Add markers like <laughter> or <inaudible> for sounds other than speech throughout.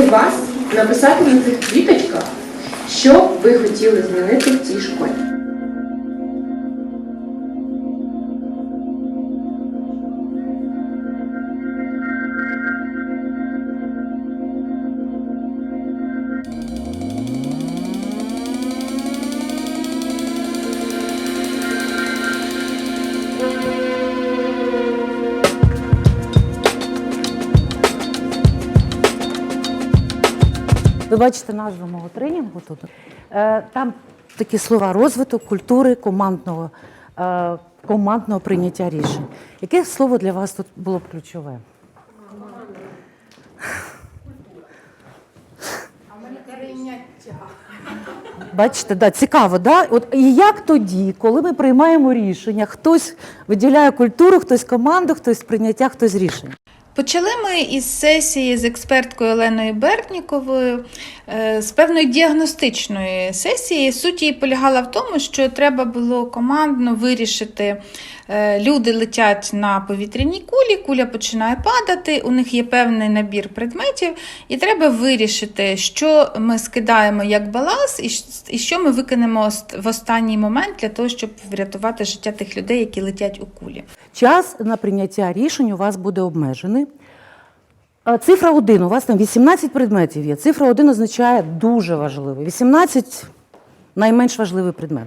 попросити вас написати на цих квіточках, що ви хотіли змінити в цій школі. Ви бачите назву мого тренінгу тут. Е, Там такі слова розвиток культури командного, е, командного прийняття рішень. Яке слово для вас тут було б ключове? Бачите, да, цікаво, да? От і як тоді, коли ми приймаємо рішення, хтось виділяє культуру, хтось команду, хтось прийняття, хтось рішення. Почали ми із сесії з експерткою Оленою Бердніковою е, з певної діагностичної сесії. Суть її полягала в тому, що треба було командно вирішити. Е, Люди летять на повітряній кулі, куля починає падати, у них є певний набір предметів, і треба вирішити, що ми скидаємо як баланс, і що ми викинемо в останній момент для того, щоб врятувати життя тих людей, які летять у кулі. Час на прийняття рішень у вас буде обмежений. Цифра 1, у вас там 18 предметів є. Цифра 1 означає дуже важливий. 18 найменш важливий предмет.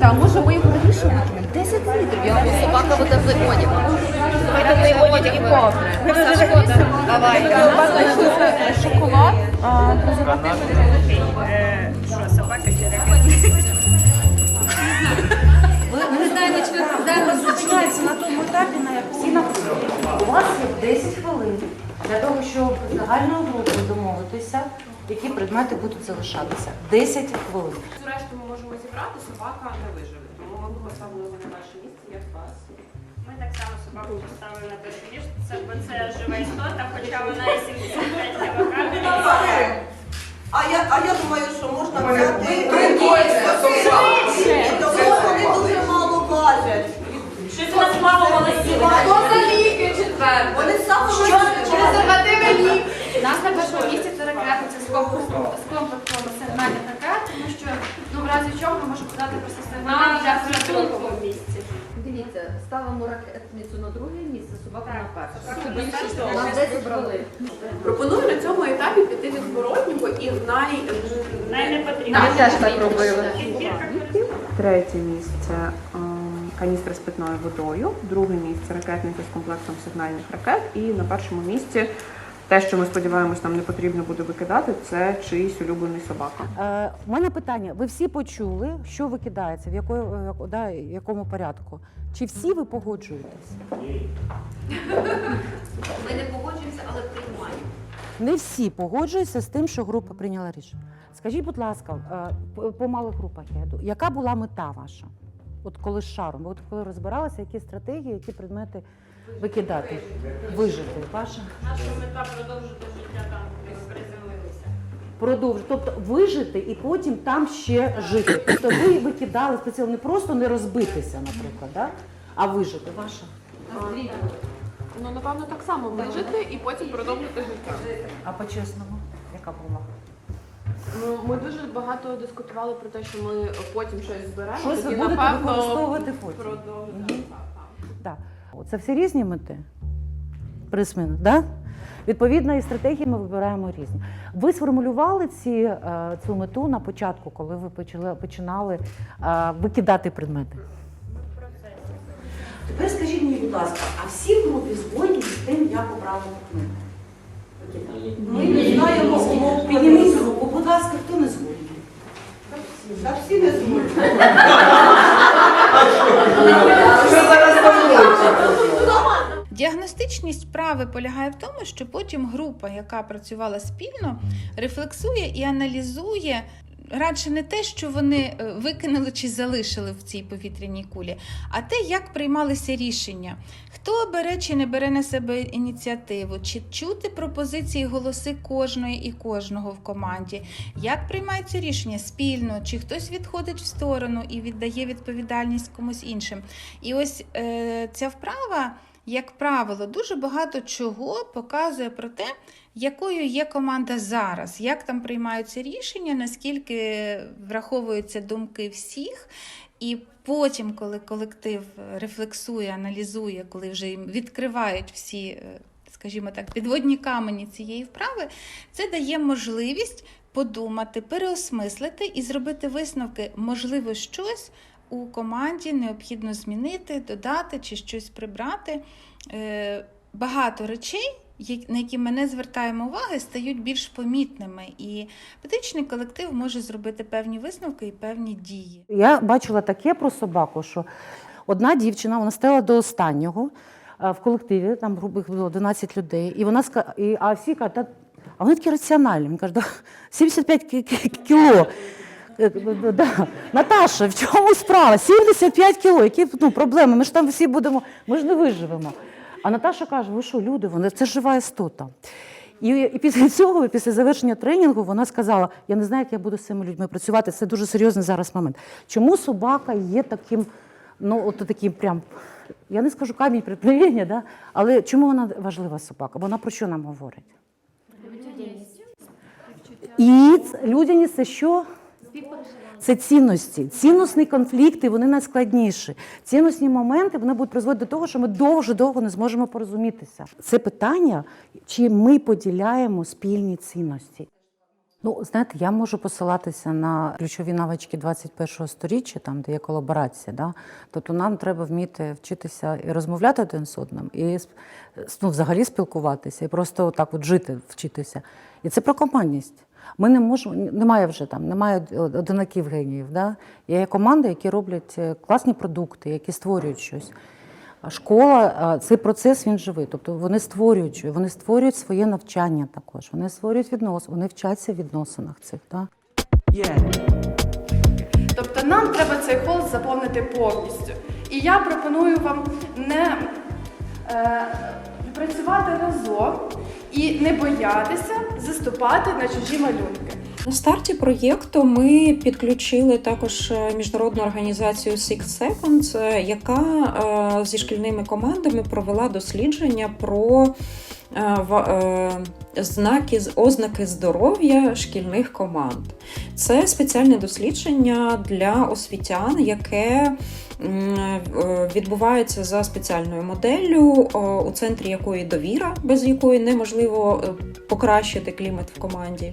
А може ми його більше викинемо? 10 літрів. Я думаю, собака буде в одяг. Давайте ми одяг і повне. Давай. Шоколад. Ви знаєте, чи ви починається на тому етапі, на всі написали. У вас є 10 хвилин для того, щоб загальною групою домовитися, які предмети будуть залишатися. 10 хвилин. Зібрати, собака не виживе. Тому ми б поставили його на перше місце, як вас. Ми так само собаку поставили на перше місце, це, бо це жива істота, хоча вона і 75 кілограмів. А я, а я думаю, що можна взяти тому вони дуже мало важать. Щось у нас мало голосів. за ліки четвер? Вони саме Презервативи ліки. Нас на першому місці це ракети, це з комплексом з комплексом сигнальних ракет, тому що ну в разі чого подати просто На порятунку. другому місці. Дивіться, ставимо ракетницю на друге місце, собаку на перше. У нас 10 хвилин. Пропоную на цьому етапі піти від зворотнього і в най... Най не. Ми теж так робили. Третє місце ем, каністра з питною водою, друге місце ракетниця з комплексом сигнальних ракет. І на першому місці те, що ми сподіваємось, нам не потрібно буде викидати, це чийсь улюблений собака. Е, у мене питання: ви всі почули, що викидається, в якої, в да, якому порядку? Чи всі ви погоджуєтесь? Ні. <laughs> Ми не погоджуємося, але приймаємо. Не всі погоджуються з тим, що група прийняла рішення. Скажіть, будь ласка, е, по- по малих групах я йду. Яка була мета ваша? От коли з шаром, от коли розбиралися, які стратегії, які предмети викидати? Вижити. Ваша? Наша мета продовжити життя там, де ми приземлилися. Продовжити. Тобто вижити і потім там ще жити. Тобто ви викидали спеціально не просто не розбитися, наприклад, да? а вижити. Ваша? Ну, напевно, так само вижити і потім продовжити життя. А по-чесному, яка була? Ну, ми дуже багато дискутували про те, що ми потім щось зберемо. Щось ви тоді, будете напевно, використовувати потім. продовжимо. Мгм. Так. Це всі різні мети? Плюс-мінус, да? Відповідно, і стратегії ми вибираємо різні. Ви сформулювали ці, е, цю мету на початку, коли ви почали, починали е, викидати предмети? Тепер скажіть мені, будь ласка, а всі в групі згодні з тим, як обрали документи? Ми не знаємо умов Підніміть руку, будь ласка, хто не згодний? Та всі не зможуть. <laughs> Діагностичність вправи полягає в тому, що потім група, яка працювала спільно, рефлексує і аналізує радше не те, що вони е, викинули чи залишили в цій повітряній кулі, а те, як приймалися рішення. Хто бере чи не бере на себе ініціативу, чи чути пропозиції, голоси кожної і кожного в команді, як приймаються рішення? Спільно, чи хтось відходить в сторону і віддає відповідальність комусь іншим. І ось е, ця вправа як правило, дуже багато чого показує про те, якою є команда зараз, як там приймаються рішення, наскільки враховуються думки всіх. І потім, коли колектив рефлексує, аналізує, коли вже їм відкривають всі, е, скажімо так, підводні камені цієї вправи, це дає можливість подумати, переосмислити і зробити висновки, можливо, щось у команді необхідно змінити, додати чи щось прибрати. Е, Багато речей, на які ми не звертаємо уваги, стають більш помітними, і педагогічний колектив може зробити певні висновки і певні дії. Я бачила таке про собаку, що одна дівчина вона стояла до останнього е, в колективі, там грубо їх було 11 людей, і вона і, а всі кажуть, а вони такі раціональні. Він каже, 75 кі- кі- кіло. Е, е, да. Наташа, в чому справа? 75 кіло, які ну, проблеми? Ми ж там всі будемо, ми ж не виживемо. А Наташа каже: ви що, люди, вони це жива істота. І, і після цього, після завершення тренінгу, вона сказала: я не знаю, як я буду з цими людьми працювати. Це дуже серйозний зараз момент. Чому собака є таким, ну от таким прям, я не скажу камінь приплетення, да? але чому вона важлива собака? Вона про що нам говорить? І людяність це що? Це цінності. Цінностні конфлікти вони найскладніші. Цінностні моменти вони будуть призводити до того, що ми довго довго не зможемо порозумітися. Це питання, чи ми поділяємо спільні цінності. Ну, знаєте, я можу посилатися на ключові навички 21-го сторіччя, там де є колаборація. Да? Тобто нам треба вміти вчитися і розмовляти один з одним, і ну, взагалі спілкуватися, і просто так от жити, вчитися. І це про командність. Ми не можемо, немає вже там, немає одинаків геніїв. Да? Є команди, які роблять е, класні продукти, які створюють щось. Школа, цей процес він живий. Тобто вони створюють, вони створюють своє навчання також. Вони створюють відносини, вони вчаться в відносинах цих. Да? Тобто нам треба цей хол заповнити повністю. І я пропоную вам не е, працювати разом і не боятися заступати на чужі малюнки. На старті проєкту ми підключили також е, міжнародну організацію Six Seconds, е, яка е, зі шкільними командами провела дослідження про знаки, ознаки здоров'я шкільних команд. Це спеціальне дослідження для освітян, яке е, відбувається за спеціальною моделлю, у центрі якої довіра, без якої неможливо е, покращити клімат в команді.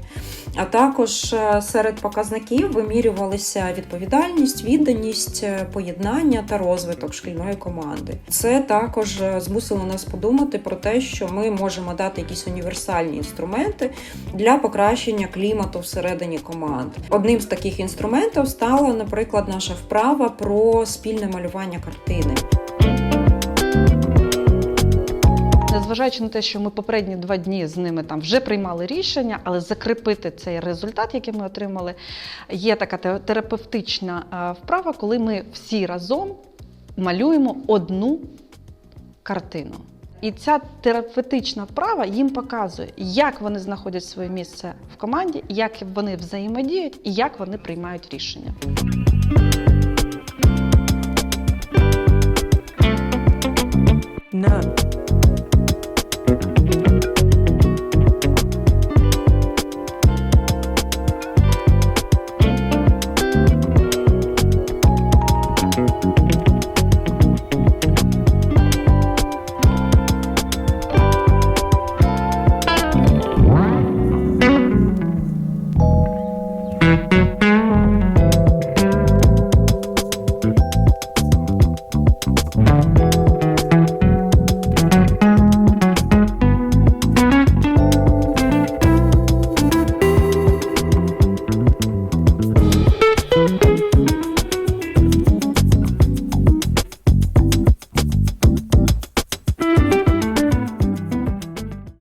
А також е, серед показників вимірювалися відповідальність, відданість, е, поєднання та розвиток шкільної команди. Це також е, змусило нас подумати про те, що ми можемо дати якісь універсальні інструменти для покращення клімату всередині команд. Одним з таких інструментів стала, наприклад, наша вправа про спільне малювання картини. Незважаючи на те, що ми попередні два дні з ними там вже приймали рішення, але закріпити цей результат, який ми отримали, є така терапевтична вправа, коли ми всі разом малюємо одну картину. І ця терапевтична вправа їм показує, як вони знаходять своє місце в команді, як вони взаємодіють і як вони приймають рішення.